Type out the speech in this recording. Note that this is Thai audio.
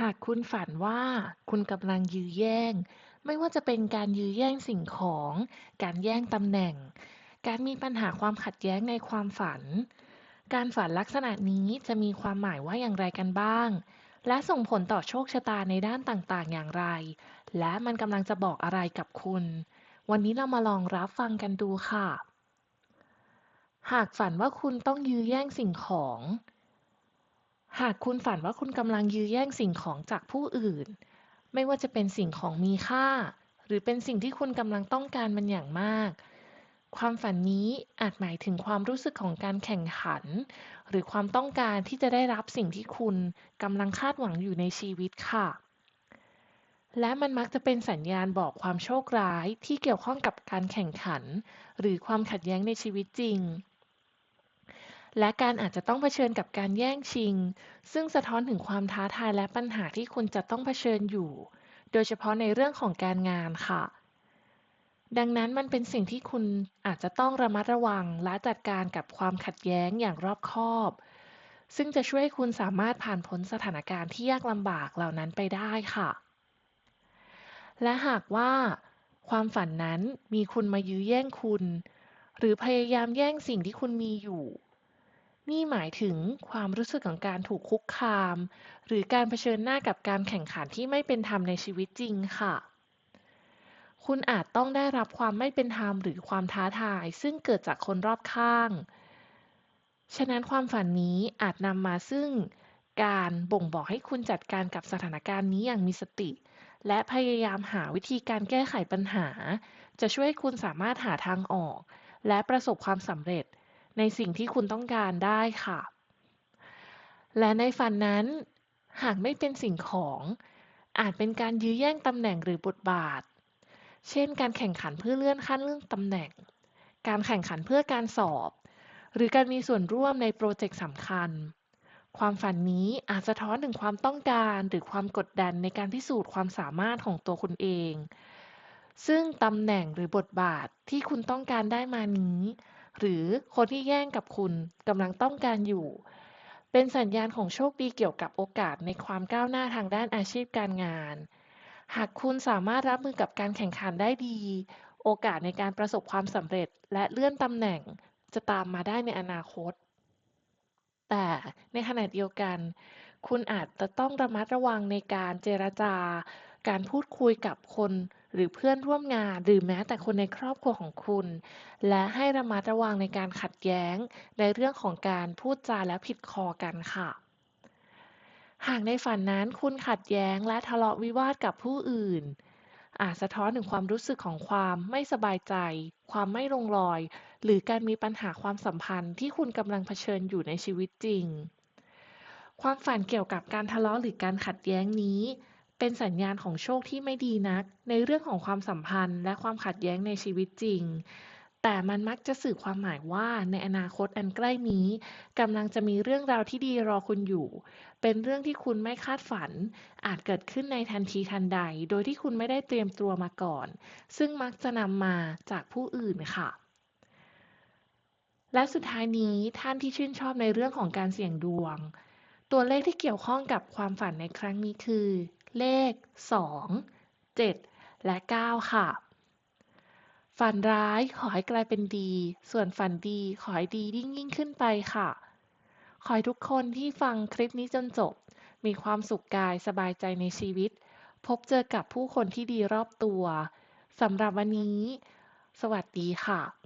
หากคุณฝันว่าคุณกำลังยื้อแย่ง ไม่ว่าจะเป็นการยื้อแย่งสิ่งของ การแย่งตำแหน่ง การมีปัญหาความขัดแย้งในความฝัน การฝันลักษณะนี้จะมีความหมายว่าอย่างไรกันบ้าง และส่งผลต่อโชคชะตาในด้านต่างๆ อย่างไร และมันกำลังจะบอกอะไรกับคุณ วันนี้เรามาลองรับฟังกันดูค่ะ หากฝันว่าคุณต้องยื้อแย่งสิ่งของ หากคุณฝันว่าคุณกำลังยื้อแย่งสิ่งของจากผู้อื่น ไม่ว่าจะเป็นสิ่งของมีค่า หรือเป็นสิ่งที่คุณกำลังต้องการมันอย่างมาก ความฝันนี้อาจหมายถึงความรู้สึกของการแข่งขัน หรือความต้องการที่จะได้รับสิ่งที่คุณกำลังคาดหวังอยู่ในชีวิตค่ะ และมันมักจะเป็นสัญญาณบอกความโชคร้ายที่เกี่ยวข้องกับการแข่งขัน หรือความขัดแย้งในชีวิตจริง และการอาจจะต้องเผชิญกับการแย่งชิง ซึ่งสะท้อนถึงความท้าทายและปัญหาที่คุณจะต้องเผชิญอยู่ โดยเฉพาะในเรื่องของการงานค่ะ ดังนั้นมันเป็นสิ่งที่คุณอาจจะต้องระมัดระวังและจัดการกับความขัดแย้งอย่างรอบคอบ ซึ่งจะช่วยให้คุณสามารถผ่านพ้นสถานการณ์ที่ยากลำบากเหล่านั้นไปได้ค่ะ และหากว่า ความฝันนั้นมีคุณมายื้อแย่งคุณ หรือพยายามแย่งสิ่งที่คุณมีอยู่ นี่หมายถึงความรู้สึกของการถูกคุกคาม หรือการเผชิญหน้ากับการแข่งขันที่ไม่เป็นธรรมในชีวิตจริงค่ะ คุณอาจต้องได้รับความไม่เป็นธรรมหรือความท้าทาย ซึ่งเกิดจากคนรอบข้าง ฉะนั้นความฝันนี้อาจนำมาซึ่งการบ่งบอกให้คุณจัดการกับสถานการณ์นี้อย่างมีสติ และพยายามหาวิธีการแก้ไขปัญหา จะช่วยให้คุณสามารถหาทางออก และประสบความสำเร็จ ในสิ่งที่คุณต้องการได้ค่ะ และในฝันนั้น หากไม่เป็นสิ่งของ อาจเป็นการยื้อแย่งตำแหน่งหรือบทบาท เช่น การแข่งขันเพื่อเลื่อนขั้นเรื่องตำแหน่ง การแข่งขันเพื่อการสอบ หรือการมีส่วนร่วมในโปรเจกต์สำคัญ ความฝันนี้อาจสะท้อนถึงความต้องการหรือความกดดันในการพิสูจน์ความสามารถของตัวคุณเองซึ่งตำแหน่งหรือบทบาทที่คุณต้องการได้มานี้ หรือคนที่แย่งกับคุณกำลังต้องการอยู่ เป็นสัญญาณของโชคดีเกี่ยวกับโอกาสในความก้าวหน้าทางด้านอาชีพการงาน หากคุณสามารถรับมือกับการแข่งขันได้ดี โอกาสในการประสบความสำเร็จและเลื่อนตำแหน่งจะตามมาได้ในอนาคต แต่ในขณะเดียวกัน คุณอาจจะต้องระมัดระวังในการเจรจาการพูดคุยกับคน หรือเพื่อนร่วมงานหรือแม้แต่คนในครอบครัวของคุณ และให้ระมัดระวังในการขัดแย้ง ในเรื่องของการพูดจาและผิดคอกันค่ะ หากในฝันนั้นคุณขัดแย้งและทะเลาะวิวาทกับผู้อื่น อาจสะท้อนถึงความรู้สึกของความไม่สบายใจ ความไม่ลงรอย หรือการมีปัญหาความสัมพันธ์ที่คุณกำลังเผชิญอยู่ในชีวิตจริงความฝันเกี่ยวกับการทะเลาะหรือการขัดแย้งนี้ เป็นสัญญาณของโชคที่ไม่ดีนัก ในเรื่องของความสัมพันธ์ และความขัดแย้งในชีวิตจริง แต่มันมักจะสื่อความหมายว่าในอนาคตอันใกล้นี้กำลังจะมีเรื่องราวที่ดีรอคุณอยู่ เป็นเรื่องที่คุณไม่คาดฝัน อาจเกิดขึ้นในทันทีทันใด โดยที่คุณไม่ได้เตรียมตัวมาก่อน ซึ่งมักจะนำมาจากผู้อื่นค่ะและสุดท้ายนี้ท่านที่ชื่นชอบในเรื่องของการเสี่ยงดวง ตัวเลขที่เกี่ยวข้องกับความฝันในครั้งนี้คือ เลข 2 7 และ 9 ค่ะ ฝันร้ายขอให้กลายเป็นดี ส่วนฝันดีขอให้ดียิ่งยิ่งขึ้นไปค่ะ ขอให้ทุกคนที่ฟังคลิปนี้จนจบ มีความสุขกายสบายใจในชีวิต พบเจอกับผู้คนที่ดีรอบตัวสำหรับวันนี้ สวัสดีค่ะ